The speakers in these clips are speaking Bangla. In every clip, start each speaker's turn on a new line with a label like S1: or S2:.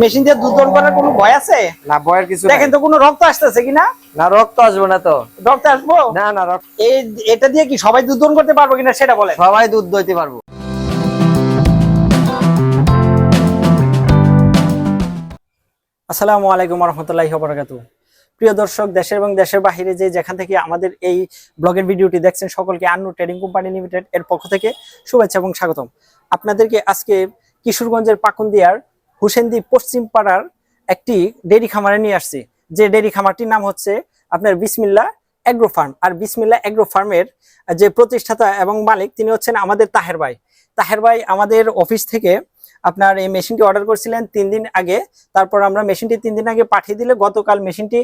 S1: মেশিন দিয়ে দুধ দহন করার কোনো ভয় আছে?
S2: না বয়ের কিছু
S1: দেখেন তো কোনো রক্ত আসতেছে কিনা?
S2: না রক্ত আসবে না তো।
S1: রক্ত আসব?
S2: না না রক্ত
S1: এই এটা দিয়ে কি সবাই দুধ দহন করতে পারব কিনা সেটা বলেন।
S2: সবাই দুধ দইতে পারব।
S1: আসসালামু আলাইকুম রহমতুল্লাহি বরাকাতু প্রিয় দর্শক দেশের এবং দেশের বাহিরে যে যেখান থেকে আমাদের এই ব্লগের ভিডিওটি দেখছেন সকলকে আন্নু ট্রেডিং কোম্পানি লিমিটেড এর পক্ষ থেকে শুভেচ্ছা এবং স্বাগতম। আপনাদেরকে আজকে কিশোরগঞ্জের পাকুন্দিয়ার হুসেনদি পশ্চিম পাড়ার একটি ডেরি খামারে নিয়ে আসছি। যে ডেরি খামারটির নাম হচ্ছে আপনার বিসমিল্লা অ্যাগ্রো ফার্ম। আর বিসমিল্লা অ্যাগ্রো ফার্মের যে প্রতিষ্ঠাতা এবং মালিক, তিনি হচ্ছেন আমাদের তাহের ভাই। তাহের ভাই আমাদের অফিস থেকে আপনার এই মেশিনটি অর্ডার করছিলেন তিন দিন আগে। তারপর আমরা মেশিনটি তিন দিন আগে পাঠিয়ে দিলে গতকাল মেশিনটি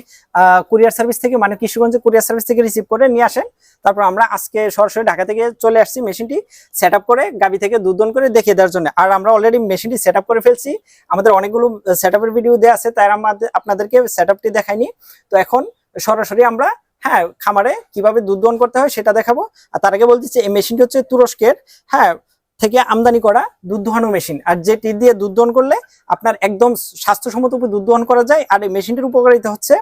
S1: কুরিয়ার সার্ভিস থেকে মানে কিশোরগঞ্জের কুরিয়ার সার্ভিস থেকে রিসিভ করে নিয়ে আসেন। তারপর আমরা আজকে সরাসরি ঢাকা থেকে চলে আসছি মেশিনটি সেট করে গাবি থেকে দুধ দহন করে দেখিয়ে দেওয়ার জন্য। আর আমরা অলরেডি মেশিনটি সেট করে ফেলছি। আমাদের অনেকগুলো সেট ভিডিও দেওয়া আছে, তাই আমাদের, আপনাদেরকে সেট আপটি দেখাইনি। তো এখন সরাসরি আমরা হ্যাঁ খামারে কীভাবে দুধ দহন করতে হয় সেটা দেখাবো। আর তার আগে বলতেছি এই মেশিনটি হচ্ছে তুরস্কের হ্যাঁ থেকে আমদানি করা দুধ দোহানো মেশিন আর যেটি দিয়ে দুধ দোহন করলে আপনার একদম স্বাস্থ্যসম্মত উপর দুধ দোহন করা যায়। আর এই মেশিনটির উপকারিতা হচ্ছে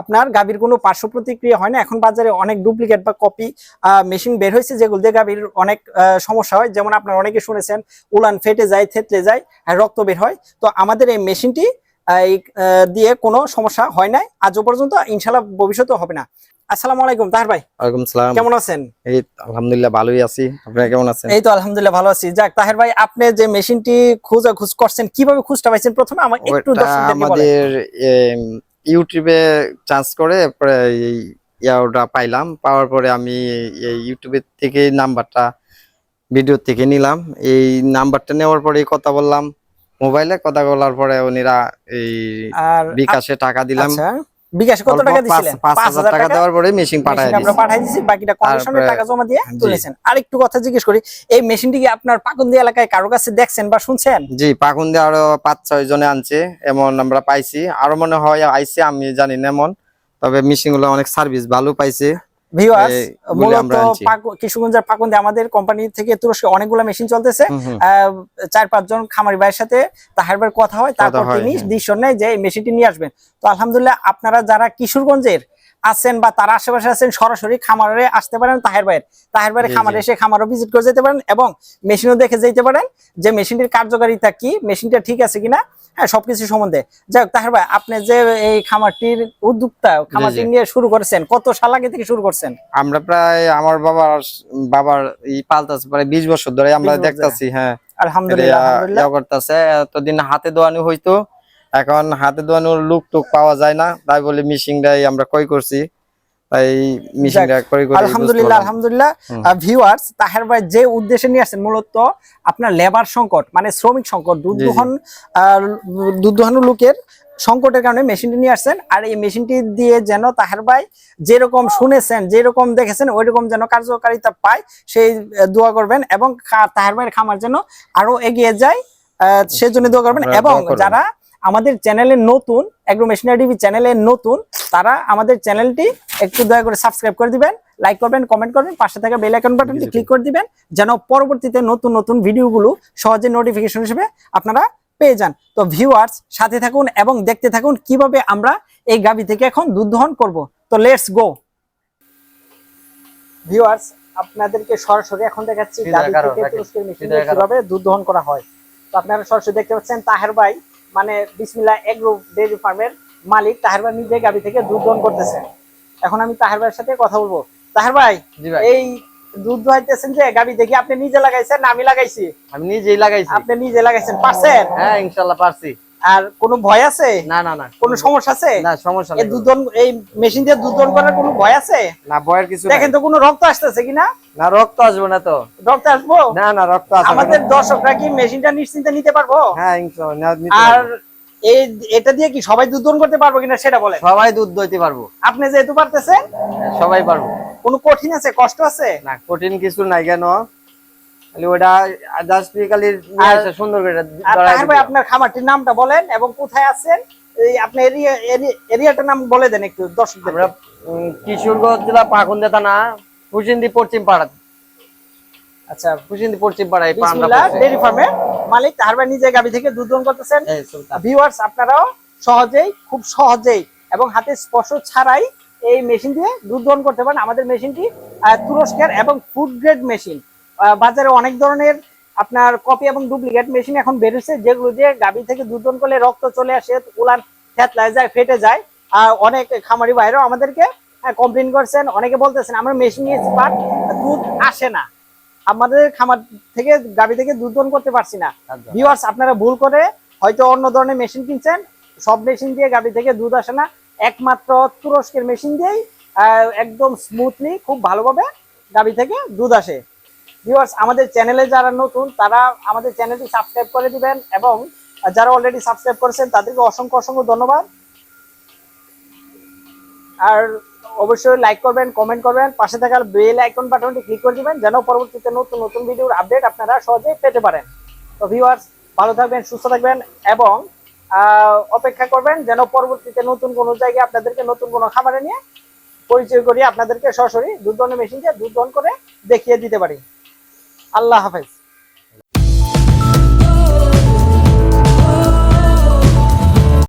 S1: আপনার গাভীর কোনো পার্শ্ব প্রতিক্রিয়া হয় না। এখন বাজারে অনেক ডুপ্লিকেট বা কপি মেশিন বের হয়েছে যেগুলো দিয়ে গাভীর অনেক সমস্যা হয়। যেমন আপনার অনেকে শুনেছেন, উলান ফেটে যায়, থেতলে যায় আর রক্ত বের হয়। তো আমাদের এই মেশিনটি দিয়ে কোনো সমস্যা হয় নাই। আজও পর্যন্ত ইনশাল্লাহ ভবিষ্যতেও হবে না। আসসালামু আলাইকুম তাহার ভাই।
S2: ওয়ালাইকুম সালাম।
S1: কেমন আছেন?
S2: এই আলহামদুলিল্লাহ ভালোই আছি। আপনারা কেমন আছেন?
S1: এই তো আলহামদুলিল্লাহ ভালো আছি। যাক তাহের ভাই আপনি যে মেশিনটি খোঁজা খুঁজ করছেন কীভাবে খুঁজটা পাইছেন? প্রথমে আমার একটু দর্শকদেরকে
S2: আমাদের ইউটিউবে চার্জ করে এই পাইলাম। পাওয়ার পরে আমি এই ইউটিউবের থেকে নাম্বারটা ভিডিও থেকে নিলাম। এই নাম্বারটা নেওয়ার পরে কথা বললাম। মোবাইলে কথা বলার পরে উনিরা এই বিকাশে টাকা দিলাম।
S1: আচ্ছা বিকাশে কত টাকা
S2: পাঁচ-
S1: দিছিলেন?
S2: পাঁচ হাজার টাকা দেওয়ার পরে মেশিন
S1: আমরা
S2: দিছি
S1: বাকিটা টাকা জমা দিয়ে তুলেছেন। আরেকটু কথা জিজ্ঞেস করি এই মেশিনটি কি আপনার পাকুন্দি এলাকায় কারও কাছে দেখছেন বা শুনছেন?
S2: জি পাকুন্দে আরও পাঁচ ছয় জনে আনছে এমন আমরা পাইছি। আরও মনে হয় আইছে আমি জানি না এমন তবে মেশিনগুলো অনেক সার্ভিস ভালো পাইছে।
S1: ভিউয়ার্স মূলত কিশোরগঞ্জের পাকুন্দে আমাদের কোম্পানি থেকে তুরস্কে অনেকগুলো মেশিন চলতেছে। চার পাঁচজন খামারি ভাইয়ের সাথে তাহারবার কথা হয় তারপর তিনি
S2: হ্যাঁ।
S1: ডিসিশন নেয় যে এই মেশিনটি নিয়ে আসবেন। তো আলহামদুলিল্লাহ আপনারা যারা কিশোরগঞ্জের আছেন বা তার আশেপাশে আছেন সরাসরি খামারে আসতে পারেন তাহের ভাইয়ের। তাহের ভাইয়ের খামারে এসে খামারও ভিজিট করে যেতে পারেন এবং মেশিনও দেখে যেতে পারেন যে মেশিনটির কার্যকারিতা কি মেশিনটা ঠিক আছে কিনা হ্যাঁ সবকিছু সম্বন্ধে। যাই হোক তাহের ভাই আপনি যে এই খামারটির উদ্যোক্তা খামারটি নিয়ে শুরু করেছেন কত সাল আগে থেকে শুরু করছেন?
S2: আমরা প্রায় আমার বাবার বাবার এই পাল্টাছে প্রায় বিশ বছর ধরে আমরা
S1: 20 বছর
S2: দেখতাছি হ্যাঁ।
S1: আলহামদুলিল্লাহ আলহামদুলিল্লাহ।
S2: করতেছে এতদিন হাতে দোয়ানো হইতো এখন হাতে দোয়ানোর লুক টুক পাওয়া যায় না। তাই বলে মেশিনটাই আমরা ক্রয় করছি। তাই মেশিনটা ক্রয় করে
S1: আলহামদুলিল্লাহ আলহামদুলিল্লাহ। ভিউয়ার্স তাহের ভাই যে উদ্দেশ্যে নিয়ে আসছেন মূলত আপনার লেবার সংকট মানে শ্রমিক সংকট দুধ
S2: জি, জি।
S1: দোহন দুধ দোহানো লোকের সংকটের কারণে মেশিনটি নিয়ে আসছেন। আর এই মেশিনটি দিয়ে যেন তাহের ভাই যেরকম শুনেছেন যেরকম দেখেছেন ওইরকম যেন কার্যকারিতা পায় সেই দোয়া করবেন এবং তাহের ভাইয়ের খামার যেন আরও এগিয়ে যায়। আহ, সেজন্য দোয়া করবেন এবং যারা আমাদের চ্যানেলে নতুন এগ্রো মেশিনারি টিভি চ্যানেলে নতুন তারা আমাদের চ্যানেলটি একটু দয়া করে সাবস্ক্রাইব করে দিবেন লাইক করবেন কমেন্ট করবেন পাশে থাকা বেল আইকন বাটনটি ক্লিক করে দিবেন যেন পরবর্তীতে নতুন নতুন ভিডিওগুলো সহজে নোটিফিকেশন হিসেবে আপনারা পেয়ে যান। তো ভিউয়ার্স সাথে থাকুন এবং দেখতে থাকুন কীভাবে আমরা এই গাবি থেকে এখন দুধ দহন করব। তো লেটস গো ভিউয়ার্স আপনাদেরকে সরাসরি এখন দেখাচ্ছি গাবি থেকে। তুরস্কের মেশিন কীভাবে দুধ দহন করা হয়। তো আপনারা সরাসরি দেখতে পাচ্ছেন তাহের ভাই মানে বিসমিল্লা এগ্রো ডেয়ারি ফার্মের মালিক তাহের ভাই নিজে গাবি থেকে দুধ দন করতেছে। এখন আমি তাহের ভাইয়ের সাথে কথা বলব। তাহের ভাই এই দুধ দোয়াইতেছেন যে গাবি দেখি আপনি নিজে লাগাইছেন না আমি লাগাইছি।
S2: আমি নিজেই লাগাইছি।
S1: আপনি নিজে লাগাইছেন পারছেন?
S2: হ্যাঁ ইনশাল্লাহ পারছি।
S1: আর কোনো ভয় আছে?
S2: না না না।
S1: কোনো সমস্যা আছে?
S2: না সমস্যা
S1: এই
S2: নেই।
S1: দুধ এই মেশিন দিয়ে দুধ দহন করার কোনো ভয় আছে?
S2: না বয়ের কিছু।
S1: দেখেন তো কোনো রক্ত আসতেছে কিনা
S2: না? রক্ত আসবে না তো।
S1: রক্ত আসব?
S2: না না রক্ত আসবে
S1: আমাদের দর্শকরা কি মেশিনটা নিশ্চিন্তে নিতে পারব?
S2: হ্যাঁ ইনশাল্লাহ না, নিতে
S1: আর এই এটা দিয়ে কি সবাই দুধ দহন করতে পারব কিনা সেটা বলেন।
S2: সবাই দুধ দইতে পারব।
S1: আপনি যেহেতু পারতেছেন
S2: সবাই পারব।
S1: কোনো কঠিন আছে কষ্ট আছে?
S2: না কঠিন কিছু নাই কেন? ওটা জাস্ট খালি নিয়ে সুন্দর করে
S1: আর
S2: ধরায়
S1: তাহের ভাই
S2: দিতে হবে।
S1: আপনার খামারটির নামটা বলেন এবং কোথায় আছেন? এই আপনি এরিয়া এরিয়াটার নাম বলে দেন একটু দর্শকদের
S2: আমরা কিশোরগঞ্জ জেলা পাকুন্দা থানা কুসিন্দি পশ্চিম পাড়া।
S1: আচ্ছা
S2: পশ্চিম
S1: বিসমিল্লাহ। ফার্মে মালিক নিজে গাবি থেকে দুধ দহন করতেছেন। ভিউয়ার্স আপনারাও সহজেই খুব সহজেই এবং হাতে স্পর্শ ছাড়াই এই মেশিন দিয়ে দুধ দহন করতে পারেন। আমাদের মেশিনটি তুরস্কের এবং ফুড গ্রেড মেশিন বাজারে অনেক ধরনের আপনার কপি এবং ডুপ্লিকেট মেশিন এখন বেরোচ্ছে যেগুলো দিয়ে গাভী থেকে দুধ দহন করলে রক্ত চলে আসে উলান থেতলায় যায় ফেটে যায়। আর অনেক খামারি বাইরেও আমাদেরকে কমপ্লেন করছেন। অনেকে বলতেছেন আমরা মেশিন নিয়েছি বাট দুধ আসে না। আমাদের খামার থেকে গাভী থেকে দুধ দহন করতে পারছি না। ভিউয়ার্স আপনারা ভুল করে হয়তো অন্য ধরনের মেশিন কিনছেন। সব মেশিন দিয়ে গাভী থেকে দুধ আসে না। একমাত্র তুরস্কের মেশিন দিয়েই আহ, একদম স্মুথলি খুব ভালোভাবে গাভী থেকে দুধ আসে। ভিউয়ার্স আমাদের চ্যানেলে যারা নতুন, তারা আমাদের চ্যানেলটি সাবস্ক্রাইব করে দিবেন এবং যারা অলরেডি সাবস্ক্রাইব করেছেন, তাদেরকে অসংখ্য অসংখ্য ধন্যবাদ। আর অবশ্যই লাইক করবেন কমেন্ট করবেন, পাশে থাকা বেল আইকন বাটনটি ক্লিক করে দিবেন, যেন পরবর্তীতে নতুন নতুন ভিডিওর আপডেট আপনারা সহজেই পেতে পারেন। তো ভিউয়ার্স ভালো থাকবেন, সুস্থ থাকবেন এবং অপেক্ষা করবেন যেন পরবর্তীতে নতুন কোনো জায়গায় আপনাদেরকে নতুন কোনো খাবারে নিয়ে পরিচয় করিয়ে আপনাদেরকে সরাসরি দুধ দহনের মেশিন দিয়ে দুধ করে দেখিয়ে দিতে পারি। আল্লাহ হাফেজ